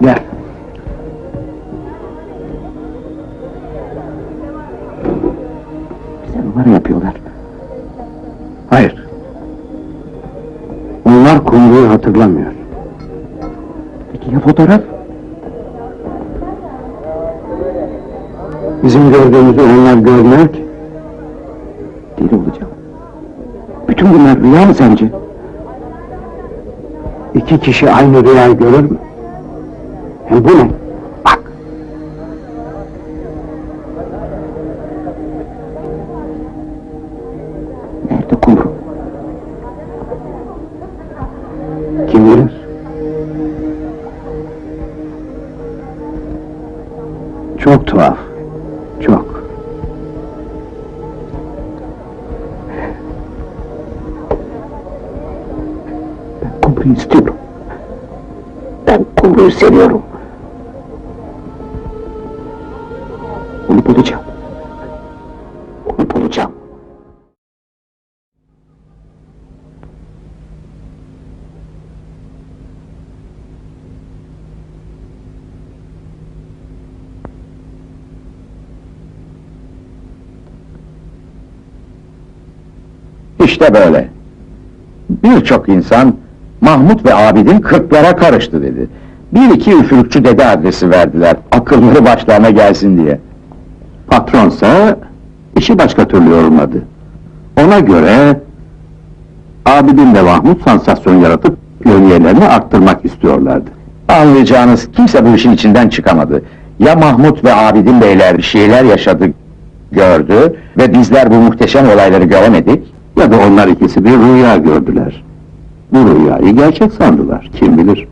Gel. Bize numara yapıyorlar. Hayır. Onlar kumruyu hatırlamıyor. Peki ya fotoğraf? Bizim gördüğümüzü onlar görmüyor ki. Deli olacağım. Bütün bunlar rüya mı sence? İki kişi aynı rüyayı görür mü? Bu ne? Bak! Nerede kumru? Kim bilir? Çok tuhaf. Çok. Ben kumruyu istiyorum. Ben kumruyu seviyorum. Bulacağım. Onu bulacağım. İşte böyle. Birçok insan Mahmut ve Abidin kırklara karıştı dedi. Bir iki üfürükçü dede adresi verdiler. Akılları başlarına gelsin diye. Patronsa işi başka türlü yorumladı. Ona göre Abidin ve Mahmut sansasyon yaratıp yöniyelerini arttırmak istiyorlardı. Anlayacağınız kimse bu işin içinden çıkamadı. Ya Mahmut ve Abidin beyler bir şeyler yaşadı, gördü ve bizler bu muhteşem olayları göremedik. Ya da onlar ikisi bir rüya gördüler. Bu rüyayı gerçek sandılar, kim bilir.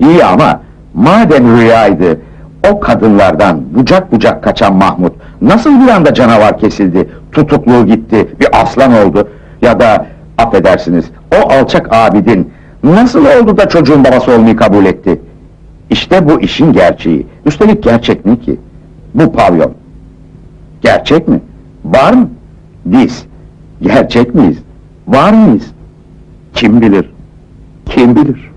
İyi ama madem rüyaydı, o kadınlardan bucak bucak kaçan Mahmut nasıl bir anda canavar kesildi, tutukluğu gitti, bir aslan oldu ya da affedersiniz o alçak abidin nasıl oldu da çocuğun babası olmayı kabul etti? İşte bu işin gerçeği. Üstelik gerçek mi ki? Bu pavyon. Gerçek mi? Var mı? Biz. Gerçek miyiz? Var mıyız? Kim bilir? Kim bilir?